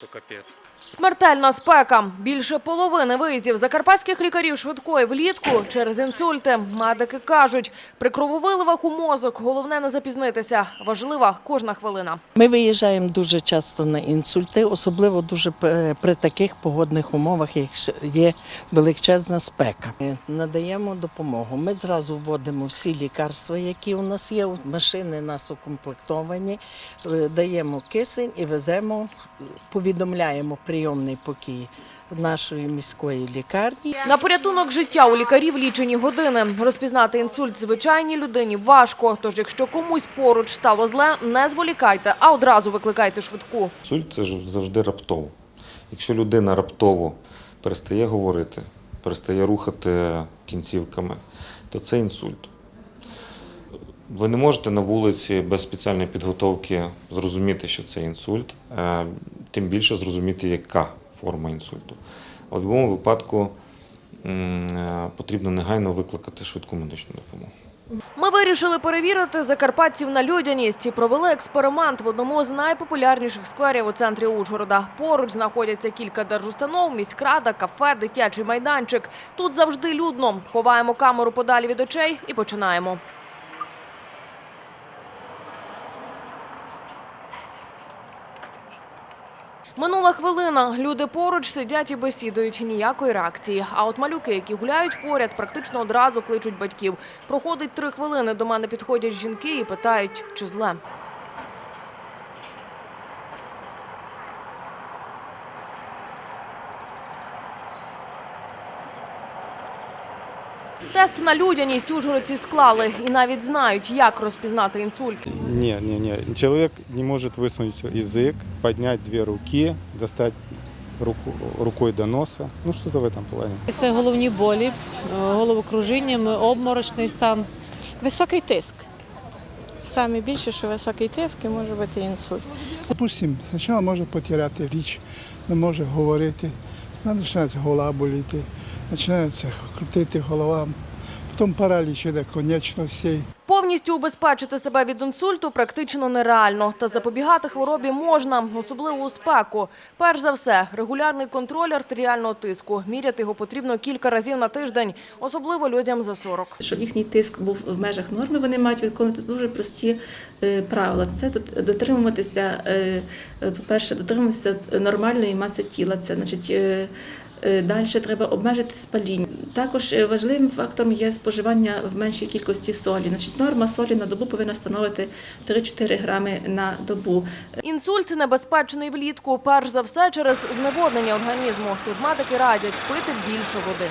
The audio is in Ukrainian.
То капець. Смертельна спека. Більше половини виїздів закарпатських лікарів швидкої влітку через інсульти. Медики кажуть, при крововиливах у мозок головне не запізнитися. Важлива кожна хвилина. Ми виїжджаємо дуже часто на інсульти, особливо дуже при таких погодних умовах, як є величезна спека. Ми надаємо допомогу. Ми зразу вводимо всі лікарства, які у нас є. Машини нас укомплектовані, е, даємо кисень і веземо, е, повідомляємо прийомний покій нашої міської лікарні. На порятунок життя у лікарів лічені години. Розпізнати інсульт звичайній людині важко. Тож, якщо комусь поруч стало зле, не зволікайте, а одразу викликайте швидку. Інсульт це ж завжди раптово. Якщо людина раптово перестає говорити, перестає рухати кінцівками, то це інсульт. Ви не можете на вулиці без спеціальної підготовки зрозуміти, що це інсульт, е, тим більше зрозуміти, яка форма інсульту. В будь-якому випадку е, потрібно негайно викликати швидку медичну допомогу. Ми вирішили перевірити закарпатців на людяність і провели експеримент в одному з найпопулярніших скверів у центрі Ужгорода. Поруч знаходяться кілька держустанов, міськрада, кафе, дитячий майданчик. Тут завжди людно. Ховаємо камеру подалі від очей і починаємо. Минула хвилина. Люди поруч сидять і бесідують. Ніякої реакції. А от малюки, які гуляють поряд, практично одразу кличуть батьків. Проходить три хвилини. До мене підходять жінки і питають, чи зле. Тест на людяність ужгородці склали і навіть знають, як розпізнати інсульт. Не, не, не. Человек не может высунуть язык, поднять две руки, достать руку, рукой до носа. Ну, что-то в этом плане. Це головні болі, е, головокружіння, обморочний стан. Високий тиск. Саме більше, що високий тиск і може бути інсульт. Допустим, спочатку може потеряти річ, не може говорити, вона починається голова боліти, починається крутити голова, потім параліч іде конечностей. Повністю убезпечити себе від інсульту практично нереально. Та запобігати хворобі можна, особливо у спеку. Перш за все, регулярний контроль артеріального тиску. Міряти його потрібно кілька разів на тиждень, особливо людям за 40. Щоб їхній тиск був в межах норми, вони мають виконувати дуже прості е, правила. Це дот- дотримуватися, е, е, по-перше, дотримуватися нормальної маси тіла. Це значить. Далі треба обмежити спаління. Також е, важливим фактором є споживання в меншій кількості солі. Значить, норма солі на добу повинна становити 3-4 грами на добу. Інсульт небезпечний влітку, перш за все через зневоднення організму. Тож медики радять пити більше води.